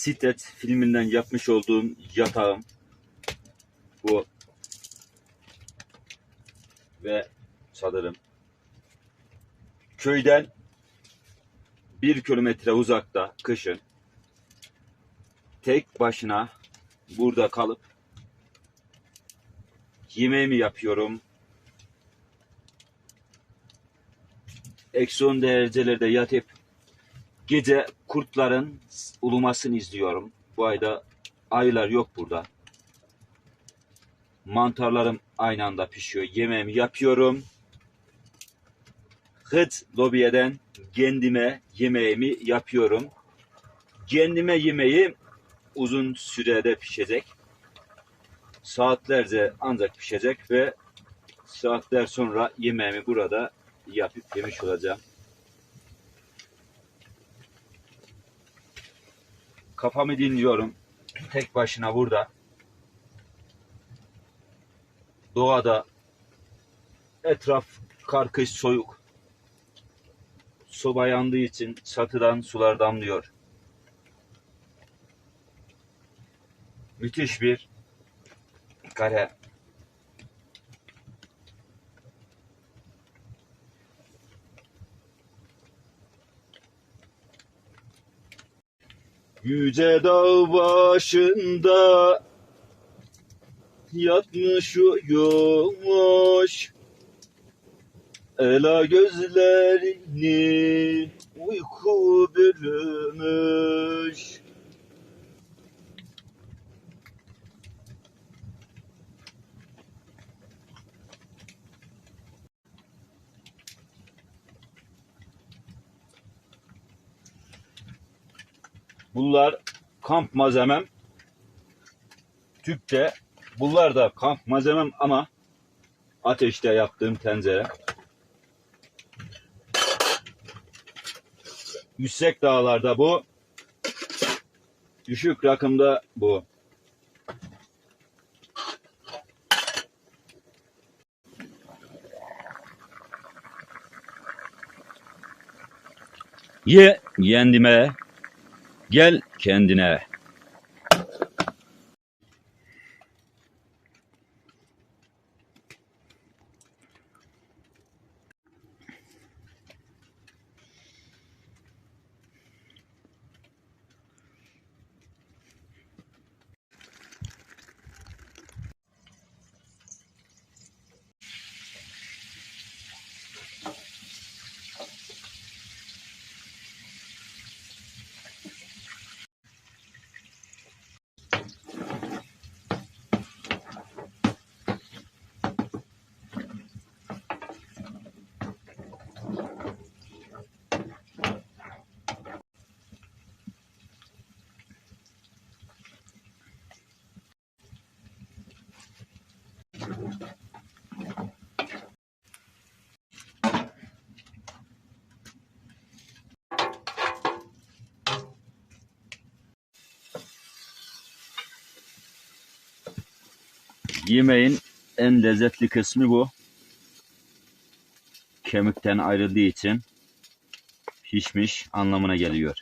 Sitet filminden yapmış olduğum yatağım bu ve çadırım. Köyden bir kilometre uzakta kışın tek başına burada kalıp yemeğimi yapıyorum. Eksi 10 derecelerde yatıp gece kurtların ulumasını izliyorum. Bu ayda ayılar yok burada. Mantarlarım aynı anda pişiyor. Yemeğimi yapıyorum. Hıt lobiyeden kendime yemeğimi yapıyorum. Kendime yemeği uzun sürede pişecek. Saatlerce ancak pişecek ve saatler sonra yemeğimi burada yapıp yemiş olacağım. Kafamı dinliyorum. Tek başına burada. Doğada etraf kar kış soğuk. Soba yandığı için çatıdan sular damlıyor. Müthiş bir kare. Yüce dağ başında yatmış uyumuş Ela gözlerini uyku bürümüş Bunlar kamp malzemem. Tüpte. Bunlar da kamp malzemem ama ateşte yaptığım tencere. Yüksek dağlarda bu. Düşük rakımda bu. Ye kendime, gel kendine. Yemeğin en lezzetli kısmı bu. Kemikten ayrıldığı için pişmiş anlamına geliyor.